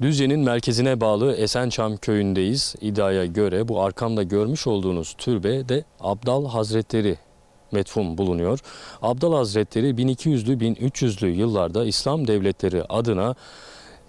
Düzce'nin merkezine bağlı Esençam köyündeyiz. İddiaya göre bu arkamda görmüş olduğunuz türbe de Abdal Hazretleri metfun bulunuyor. Abdal Hazretleri 1200'lü 1300'lü yıllarda İslam devletleri adına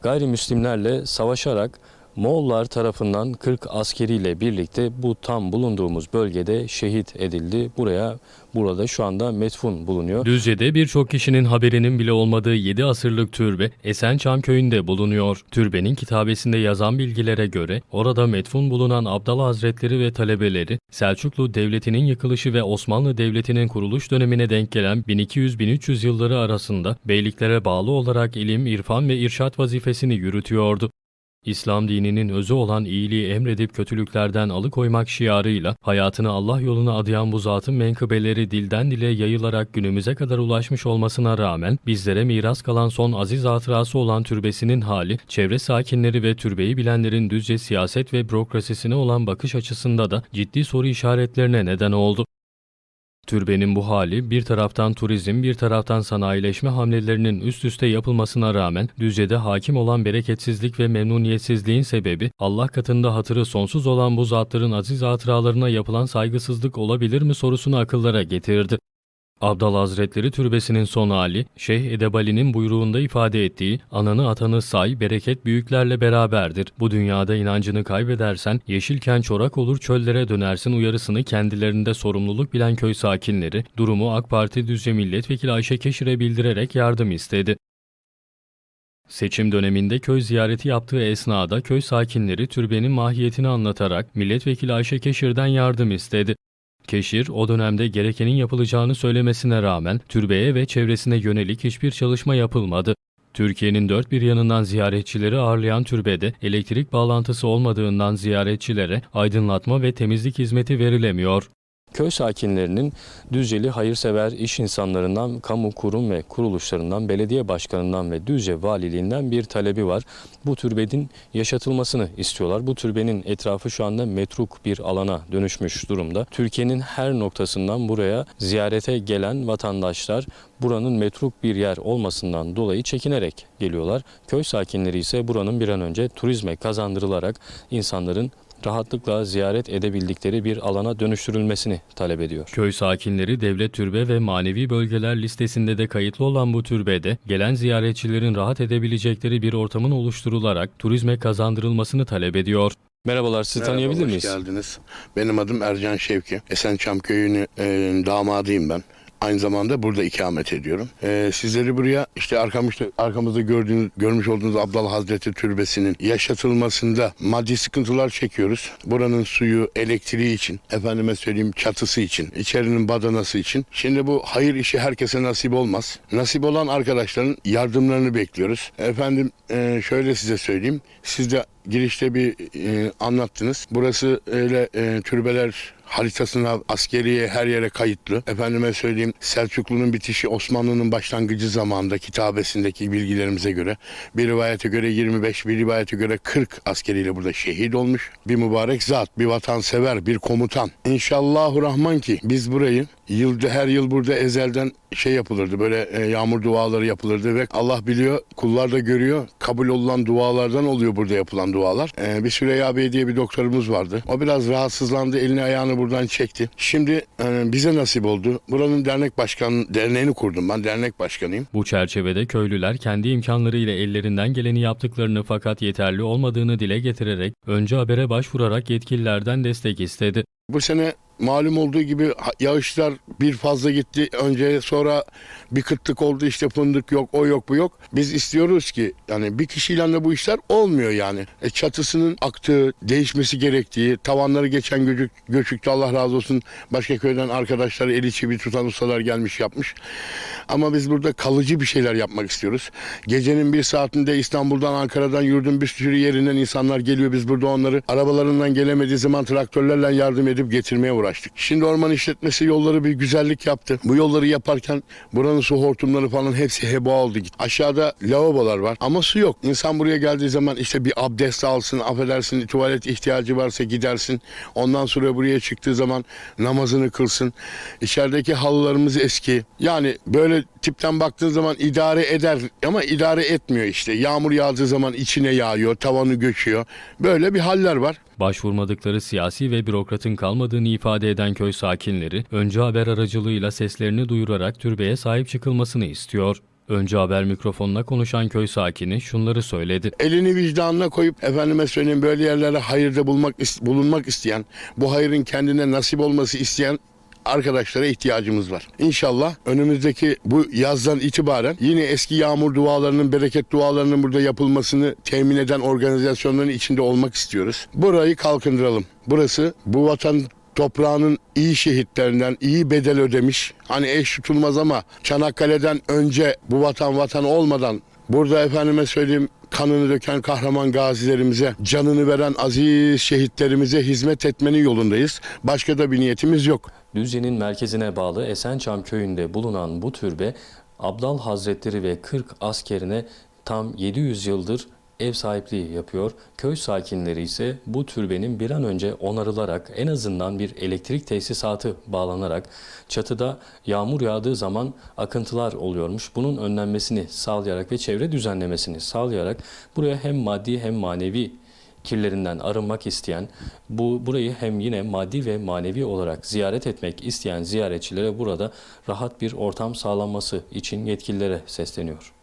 gayrimüslimlerle savaşarak Moğollar tarafından 40 askeriyle birlikte bu tam bulunduğumuz bölgede şehit edildi. Buraya burada şu anda metfun bulunuyor. Düzce'de birçok kişinin haberinin bile olmadığı 7 asırlık türbe Esençam köyünde bulunuyor. Türbenin kitabesinde yazan bilgilere göre orada metfun bulunan Abdal Hazretleri ve talebeleri Selçuklu Devleti'nin yıkılışı ve Osmanlı Devleti'nin kuruluş dönemine denk gelen 1200-1300 yılları arasında beyliklere bağlı olarak ilim, irfan ve irşat vazifesini yürütüyordu. İslam dininin özü olan iyiliği emredip kötülüklerden alıkoymak şiarıyla hayatını Allah yoluna adayan bu zatın menkıbeleri dilden dile yayılarak günümüze kadar ulaşmış olmasına rağmen bizlere miras kalan son aziz hatırası olan türbesinin hali, çevre sakinleri ve türbeyi bilenlerin düzce siyaset ve bürokrasisine olan bakış açısında da ciddi soru işaretlerine neden oldu. Türbenin bu hali bir taraftan turizm bir taraftan sanayileşme hamlelerinin üst üste yapılmasına rağmen Düzce'de hakim olan bereketsizlik ve memnuniyetsizliğin sebebi Allah katında hatırı sonsuz olan bu zatların aziz hatıralarına yapılan saygısızlık olabilir mi sorusunu akıllara getirdi. Abdal Hazretleri Türbesi'nin son hali, Şeyh Edebali'nin buyruğunda ifade ettiği ananı atanı say bereket büyüklerle beraberdir. Bu dünyada inancını kaybedersen yeşilken çorak olur çöllere dönersin uyarısını kendilerinde sorumluluk bilen köy sakinleri durumu AK Parti Düzce Milletvekili Ayşe Keşir'e bildirerek yardım istedi. Seçim döneminde köy ziyareti yaptığı esnada köy sakinleri türbenin mahiyetini anlatarak milletvekili Ayşe Keşir'den yardım istedi. Keşir o dönemde gerekenin yapılacağını söylemesine rağmen türbeye ve çevresine yönelik hiçbir çalışma yapılmadı. Türkiye'nin dört bir yanından ziyaretçileri ağırlayan türbede elektrik bağlantısı olmadığından ziyaretçilere aydınlatma ve temizlik hizmeti verilemiyor. Köy sakinlerinin Düzceli hayırsever iş insanlarından, kamu kurum ve kuruluşlarından, belediye başkanından ve Düzce valiliğinden bir talebi var. Bu türbenin yaşatılmasını istiyorlar. Bu türbenin etrafı şu anda metruk bir alana dönüşmüş durumda. Türkiye'nin her noktasından buraya ziyarete gelen vatandaşlar buranın metruk bir yer olmasından dolayı çekinerek geliyorlar. Köy sakinleri ise buranın bir an önce turizme kazandırılarak insanların rahatlıkla ziyaret edebildikleri bir alana dönüştürülmesini talep ediyor. Köy sakinleri devlet türbe ve manevi bölgeler listesinde de kayıtlı olan bu türbede gelen ziyaretçilerin rahat edebilecekleri bir ortamın oluşturularak turizme kazandırılmasını talep ediyor. Merhabalar, sizi Merhaba, tanıyabilir hoş miyiz? geldiniz. Benim adım Ercan Şevki. Esençam köyünü e, damadıyım ben. Aynı zamanda burada ikamet ediyorum. E, sizleri buraya işte arkamızda, arkamızda gördüğünüz, görmüş olduğunuz Abdal Hazreti Türbesi'nin yaşatılmasında maddi sıkıntılar çekiyoruz. Buranın suyu, elektriği için, efendime söyleyeyim çatısı için, içerinin badanası için. Şimdi bu hayır işi herkese nasip olmaz. Nasip olan arkadaşların yardımlarını bekliyoruz. Efendim e, şöyle size söyleyeyim. Siz de girişte bir e, anlattınız. Burası öyle e, türbeler haritasına, askeriye her yere kayıtlı. Efendime söyleyeyim Selçuklu'nun bitişi Osmanlı'nın başlangıcı zamanında kitabesindeki bilgilerimize göre bir rivayete göre 25, bir rivayete göre 40 askeriyle burada şehit olmuş. Bir mübarek zat, bir vatansever, bir komutan. İnşallahü Rahman ki biz burayı yılda her yıl burada ezelden şey yapılırdı böyle e, yağmur duaları yapılırdı ve Allah biliyor kullar da görüyor kabul olunan dualardan oluyor burada yapılan dualar. E, bir Süreyya Bey diye bir doktorumuz vardı. O biraz rahatsızlandı elini ayağını buradan çekti. Şimdi e, bize nasip oldu. Buranın dernek başkanı derneğini kurdum ben dernek başkanıyım. Bu çerçevede köylüler kendi imkanlarıyla ellerinden geleni yaptıklarını fakat yeterli olmadığını dile getirerek önce habere başvurarak yetkililerden destek istedi. Bu sene malum olduğu gibi yağışlar bir fazla gitti. Önce sonra bir kıtlık oldu işte fındık yok o yok bu yok. Biz istiyoruz ki yani bir kişiyle de bu işler olmuyor yani. E, çatısının aktığı, değişmesi gerektiği, tavanları geçen göçük, göçükte Allah razı olsun başka köyden arkadaşları eli çivi tutan ustalar gelmiş yapmış. Ama biz burada kalıcı bir şeyler yapmak istiyoruz. Gecenin bir saatinde İstanbul'dan, Ankara'dan, yurdun bir sürü yerinden insanlar geliyor. Biz burada onları arabalarından gelemediği zaman traktörlerle yardım edip getirmeye uğraşıyoruz. Uğraştık. Şimdi orman işletmesi yolları bir güzellik yaptı. Bu yolları yaparken buranın su hortumları falan hepsi heba oldu. gitti. Aşağıda lavabolar var ama su yok. İnsan buraya geldiği zaman işte bir abdest alsın, affedersin tuvalet ihtiyacı varsa gidersin. Ondan sonra buraya çıktığı zaman namazını kılsın. İçerideki halılarımız eski. Yani böyle tipten baktığın zaman idare eder ama idare etmiyor işte. Yağmur yağdığı zaman içine yağıyor, tavanı göçüyor. Böyle bir haller var. Başvurmadıkları siyasi ve bürokratın kalmadığını ifade eden köy sakinleri, Önce Haber aracılığıyla seslerini duyurarak türbeye sahip çıkılmasını istiyor. Önce Haber mikrofonuna konuşan köy sakini şunları söyledi. elini vicdanına koyup efendime söyleyeyim böyle yerlere hayırda bulmak bulunmak isteyen, bu hayırın kendine nasip olması isteyen arkadaşlara ihtiyacımız var. İnşallah önümüzdeki bu yazdan itibaren yine eski yağmur dualarının, bereket dualarının burada yapılmasını temin eden organizasyonların içinde olmak istiyoruz. Burayı kalkındıralım. Burası bu vatan toprağının iyi şehitlerinden iyi bedel ödemiş. Hani eş tutulmaz ama Çanakkale'den önce bu vatan vatan olmadan burada efendime söyleyeyim kanını döken kahraman gazilerimize, canını veren aziz şehitlerimize hizmet etmenin yolundayız. Başka da bir niyetimiz yok. Düzce'nin merkezine bağlı Esençam köyünde bulunan bu türbe, Abdal Hazretleri ve 40 askerine tam 700 yıldır ev sahipliği yapıyor. Köy sakinleri ise bu türbenin bir an önce onarılarak en azından bir elektrik tesisatı bağlanarak çatıda yağmur yağdığı zaman akıntılar oluyormuş. Bunun önlenmesini sağlayarak ve çevre düzenlemesini sağlayarak buraya hem maddi hem manevi kirlerinden arınmak isteyen, bu burayı hem yine maddi ve manevi olarak ziyaret etmek isteyen ziyaretçilere burada rahat bir ortam sağlanması için yetkililere sesleniyor.